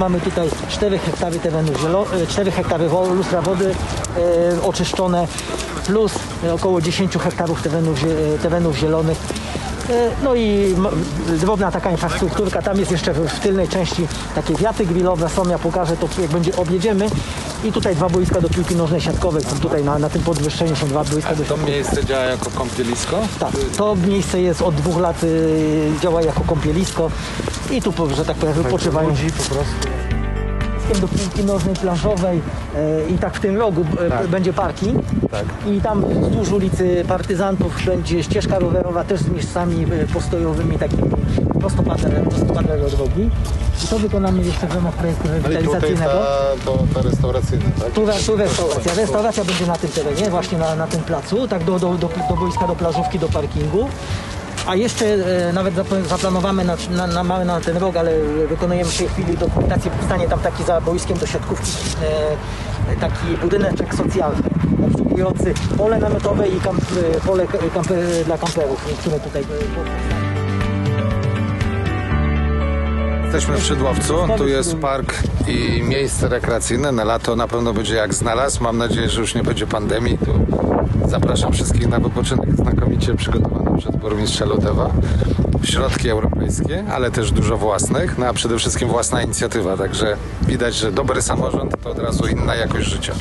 Mamy tutaj 4 hektary terenów zielo, e, 4 hektary lustra wody e, oczyszczone plus e, około 10 hektarów terenów, terenów zielonych. No i drobna taka infrastrukturka, tam jest jeszcze w, tylnej części takie wiaty grillowe są, ja pokażę to jak będzie objedziemy. I tutaj dwa boiska do piłki nożnej siatkowej, są tutaj na, na tym podwyższeniu są dwa boiska do To miejsce działa jako kąpielisko? tak, to miejsce jest od dwóch lat, y, działa jako kąpielisko i tu, po- że tak powiem, wypoczywają. Ludzi po prostu. do piłki nożnej, planszowej e, i tak w tym rogu e, będzie parking. Tak. I tam wzdłuż ulicy Partyzantów będzie ścieżka rowerowa też z miejscami e, postojowymi, takimi prostopadle, prostopadle do drogi. I to wykonamy jeszcze w ramach projektu No i tutaj rewitalizacyjnego. ta, to, ta restauracyjna, tak? Tu, tu restauracja. Restauracja będzie na tym terenie, właśnie na, na tym placu, tak do, do, do, do boiska, do plażówki, do parkingu. A jeszcze e, nawet zap- zaplanowamy na, na, na mały na ten rok, ale wykonujemy w tej chwili dokumentację, powstanie tam taki za boiskiem do siatkówki e, taki budyneczek socjalny obsługujący pole namiotowe i kamp, e, pole k- kamper, dla kamperów, które tutaj e. Jesteśmy w Szydłowcu, tu jest park i miejsce rekreacyjne. Na lato na pewno będzie jak znalazł. Mam nadzieję, że już nie będzie pandemii. Tu zapraszam wszystkich na wypoczynek znakomicie przygotowany przez burmistrza Lodewa. Środki europejskie, ale też dużo własnych, no a przede wszystkim własna inicjatywa. Także widać, że dobry samorząd to od razu inna jakość życia.